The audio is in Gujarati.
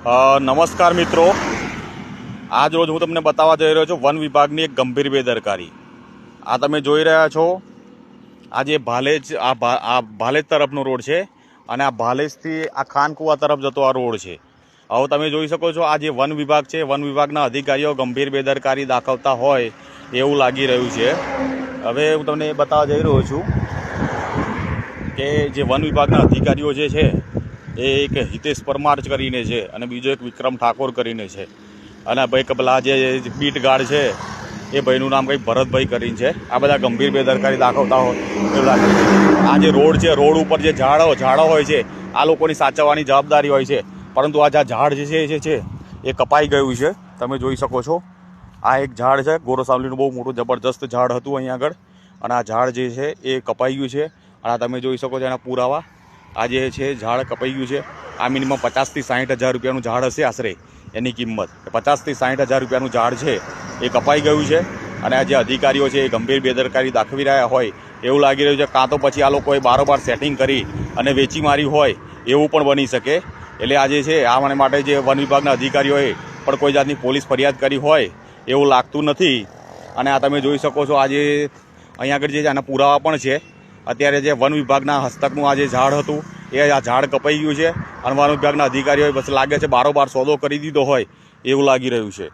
નમસ્કાર મિત્રો. આજ રોજ હું તમને બતાવવા જઈ રહ્યો છું વન વિભાગની એક ગંભીર બેદરકારી. આ તમે જોઈ રહ્યા છો. આ જે ભાલેજ, આ આ ભાલેજ તરફનો રોડ છે અને આ ભાલેજથી આ ખાનકુવા તરફ જતો આ રોડ છે. હવે તમે જોઈ શકો છો આ જે વન વિભાગ છે, વન વિભાગના અધિકારીઓ ગંભીર બેદરકારી દાખવતા હોય એવું લાગી રહ્યું છે. હવે હું તમને બતાવવા જઈ રહ્યો છું કે જે વન વિભાગના અધિકારીઓ જે છે એ એક હિતેશ પરમાર કરીને છે અને બીજો એક વિક્રમ ઠાકોર કરીને છે. અને ભાઈ પેલા જે બીટ ગાર્ડ છે, એ ભાઈનું નામ કંઈક ભરતભાઈ કરીને છે. આ બધા ગંભીર બેદરકારી દાખવતા હોય એવું લાગે આ જે રોડ છે, રોડ ઉપર જે ઝાડો ઝાડો હોય છે, આ લોકોની સાચવવાની જવાબદારી હોય છે. પરંતુ આ જે ઝાડ જે છે, એ કપાઈ ગયું છે. તમે જોઈ શકો છો. આ એક ઝાડ છે ગોરસાવલીનું બહુ મોટું જબરજસ્ત ઝાડ હતું અહીંયા આગળ. અને આ ઝાડ જે છે, એ કપાઈ ગયું છે. અને આ તમે જોઈ શકો છો એના પુરાવા. આ જે છે, ઝાડ કપાઈ ગયું છે. આ મિનિમમ પચાસથી સાઠ હજાર રૂપિયાનું ઝાડ હશે આશરે, એની કિંમત. પચાસથી સાઠ હજાર રૂપિયાનું ઝાડ છે, એ કપાઈ ગયું છે. અને આ જે અધિકારીઓ છે, એ ગંભીર બેદરકારી દાખવી રહ્યા હોય, એવું લાગી રહ્યું છે કાં તો પછી આ લોકોએ બારોબાર સેટિંગ કરી અને વેચી મારી હોય, એવું પણ બની શકે. એટલે આજે છે, આ મને માટે જે વન વિભાગના અધિકારીઓએ પણ કોઈ જાતની પોલીસ ફરિયાદ કરી હોય, એવું લાગતું નથી. અને આ તમે જોઈ શકો છો, આજે અહીંયા આગળ જે છે, આના પુરાવા પણ છે. અત્યારે જે વન વિભાગના હસ્તકનું આ જે ઝાડ હતું, એ આ ઝાડ કપાઈ ગયું છે. અને વન વિભાગના અધિકારીઓએ બસ લાગે છે બારોબાર સોદો કરી દીધો હોય, એવું લાગી રહ્યું છે.